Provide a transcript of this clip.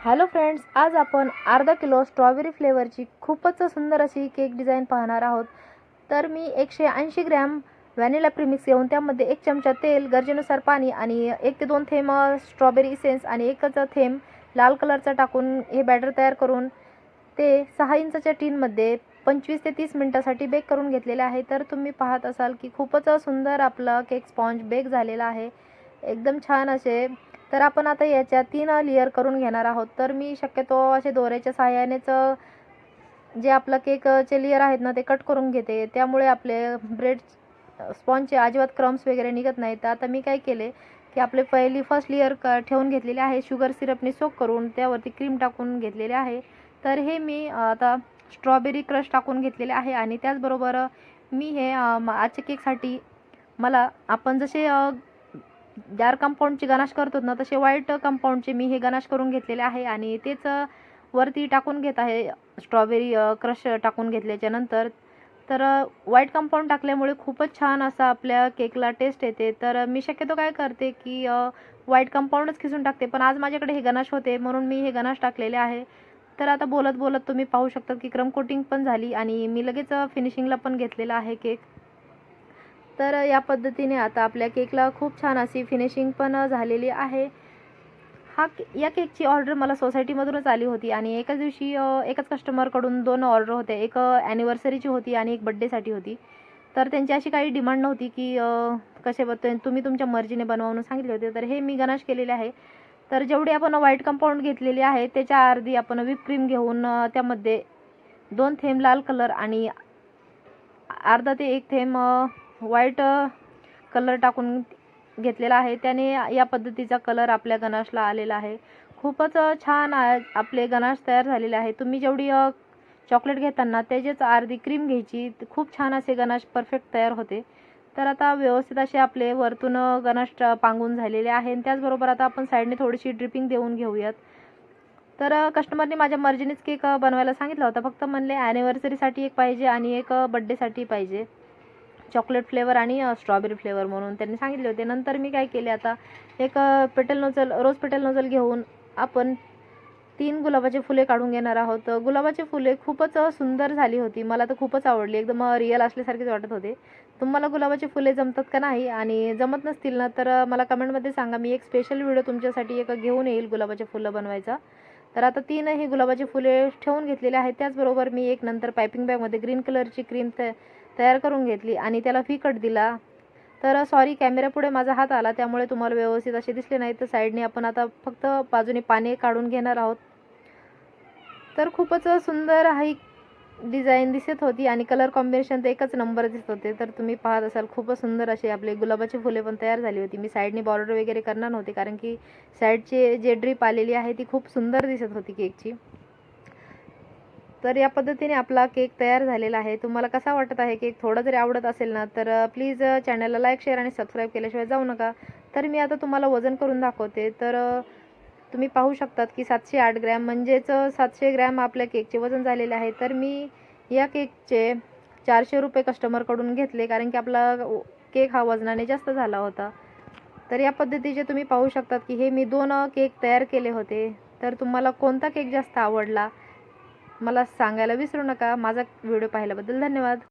Hello friends आज आपण अर्धा किलो स्ट्रॉबेरी फ्लेवरची खूपच सुंदर अशी केक डिझाईन पाहणार आहोत. तर मी एकशे ऐंशी ग्रॅम व्हॅनिला प्रिमिक्स घेऊन त्यामध्ये एक चमचा तेल गरजेनुसार पाणी आणि एक ते दोन थेंब स्ट्रॉबेरी इसेन्स आणि एकच थेंब लाल कलरचा टाकून हे बॅटर तयार करून ते सहा इंचाच्या टीनमध्ये पंचवीस ते तीस मिनटासाठी बेक करून घेतलेले आहे. तर तुम्ही पाहत असाल की खूपच सुंदर आपलं केक स्पॉन्ज बेक झालेला आहे. एकदम छान असे तर आपण आता याच्या तीन लेअर करून घेणार आहोत. तर मी शक्यतो असे दोऱ्याच्या सहाय्यानेच जे आपलं केकचे लेअर आहेत ना ते कट करून घेते. त्यामुळे आपले ब्रेड स्पॉन्जचे अजिबात क्रम्स वगैरे निघत नाहीत. तर आता मी काय केले की आपले पहिली फर्स्ट लेअर क ठेवून घेतलेले आहे. शुगर सिरपने सोक करून त्यावरती क्रीम टाकून घेतलेले आहे. तर हे मी आता स्ट्रॉबेरी क्रश टाकून घेतलेले आहे. आणि त्याचबरोबर मी हे आजच्या केकसाठी मला आपण जसे अ, डार्क कंपाऊंडची गणाश करतो ना तसे व्हाईट कंपाऊंडचे मी हे गणाश करून घेतलेले आहे आणि तेच वरती टाकून घेत आहे. स्ट्रॉबेरी क्रश टाकून घेतल्याच्या नंतर. तर व्हाईट कंपाऊंड टाकल्यामुळे खूपच छान असा आपल्या केकला टेस्ट येते. तर मी शक्यतो काय करते की व्हाईट कंपाऊंडच खिसून टाकते. पण आज माझ्याकडे हे गणाश होते म्हणून मी हे गणाश टाकलेले आहे. तर आता बोलत बोलत तुम्ही पाहू शकता की क्रम कोटिंग पण झाली आणि मी लगेच फिनिशिंगला पण घेतलेला आहे केक तर या पद्धतीने आता आपल्या केकला खूप छान अशी फिनिशिंग पण झालेली आहे. हा या केकची ऑर्डर मला सोसायटीमधूनच आली होती आणि एकाच दिवशी एकाच कस्टमरकडून दोन ऑर्डर होत्या एक ॲनिव्हर्सरीची होती आणि एक बड्डेसाठी होती. तर त्यांची अशी काही डिमांड नव्हती की कसे बघतोय तुम्ही तुमच्या मर्जीने बनवा म्हणून सांगितले होते. तर हे मी गणेश केलेले आहे. तर जेवढी आपण व्हाईट कंपाऊंड घेतलेली आहे त्याच्या अर्धी आपण व्हिप क्रीम घेऊन त्यामध्ये दोन थेंब लाल कलर आणि अर्धा ते एक थेंब व्हाईट कलर टाकून घेतलेला आहे. त्याने या पद्धतीचा कलर आपल्या गणाशला आलेला आहे. खूपच छान आपले गणाश तयार झालेले आहे. तुम्ही जेवढी चॉकलेट घेताना त्याचीच अर्धी क्रीम घ्यायची. खूप छान असे गणाश परफेक्ट तयार होते. तर आता व्यवस्थित असे आपले वरतून गणाश पांगून झालेले आहे. आणि त्याचबरोबर आता आपण साईडने थोडीशी ड्रिपिंग देऊन घेऊयात. तर कस्टमरने माझ्या मर्जीनेच केक बनवायला सांगितला होता. फक्त म्हणले ॲनिव्हर्सरीसाठी एक पाहिजे आणि एक बड्डेसाठी पाहिजे. चॉकलेट फ्लेवर आणि स्ट्रॉबेरी फ्लेवर म्हणून त्यांनी सांगितले होते. नंतर मी काय केले आता एक petal nozzle rose petal nozzle घेऊन आपण तीन गुलाबाचे फुले काढून घेणार आहोत. गुलाबाचे गुलाबाची फुले खूपच सुंदर झाली होती. मला तर खूपच आवडली. एकदम रिअल असल्यासारखेच वाटत होते. तुम्हाला गुलाबाची फुले जमतात का नाही? आणि जमत नसतील ना तर मला कमेंटमध्ये सांगा. मी एक स्पेशल व्हिडिओ तुमच्यासाठी एक घेऊन येईल गुलाबाचे फुलं बनवायचा. तर आता तीन हे गुलाबाची फुले ठेवून घेतलेले आहेत. त्याचबरोबर मी एक नंतर पायपिंग बॅगमध्ये ग्रीन कलरची क्रीम त तयार करून घेतली आणि त्याला फी कट दिला. तर सॉरी कॅमेऱ्यापुढे माझा हात आला त्यामुळे तुम्हाला व्यवस्थित असे दिसले नाही तर साईडने आपण आता फक्त बाजूने पाने काढून घेणार आहोत. तर खूपच सुंदर ही डिझाईन दिसत होती आणि कलर कॉम्बिनेशन तर एकच नंबर दिसत होते. तर तुम्ही पाहत असाल खूपच सुंदर असे आपले गुलाबाची फुले पण तयार झाली होती. मी साईडने बॉर्डर वगैरे करणार नव्हते कारण की साईडचे जे ड्रीप आलेली आहे ती खूप सुंदर दिसत होती केकची तर या पद्धतीने आपला केक तयार झालेला आहे. तुम्हाला कसा वाटत आहे? केक थोडा जरी आवडत असेल ना तर प्लीज चॅनलला लाईक शेअर आणि सबस्क्राईब केल्याशिवाय जाऊ नका. तर मी आता तुम्हाला वजन करून दाखवते. तर तुम्ही पाहू शकतात की सातशे आठ ग्रॅम म्हणजेच सातशे ग्रॅम आपल्या केकचे वजन झालेले आहे. तर मी या केकचे चारशे रुपये कस्टमरकडून घेतले कारण की आपला केक हा वजनाने जास्त झाला होता. तर या पद्धतीचे तुम्ही पाहू शकतात की हे मी दोन केक तयार केले होते. तर तुम्हाला कोणता केक जास्त आवडला? मला सांगायला विसरू नका. माझा व्हिडिओ पाहिल्याबद्दल धन्यवाद.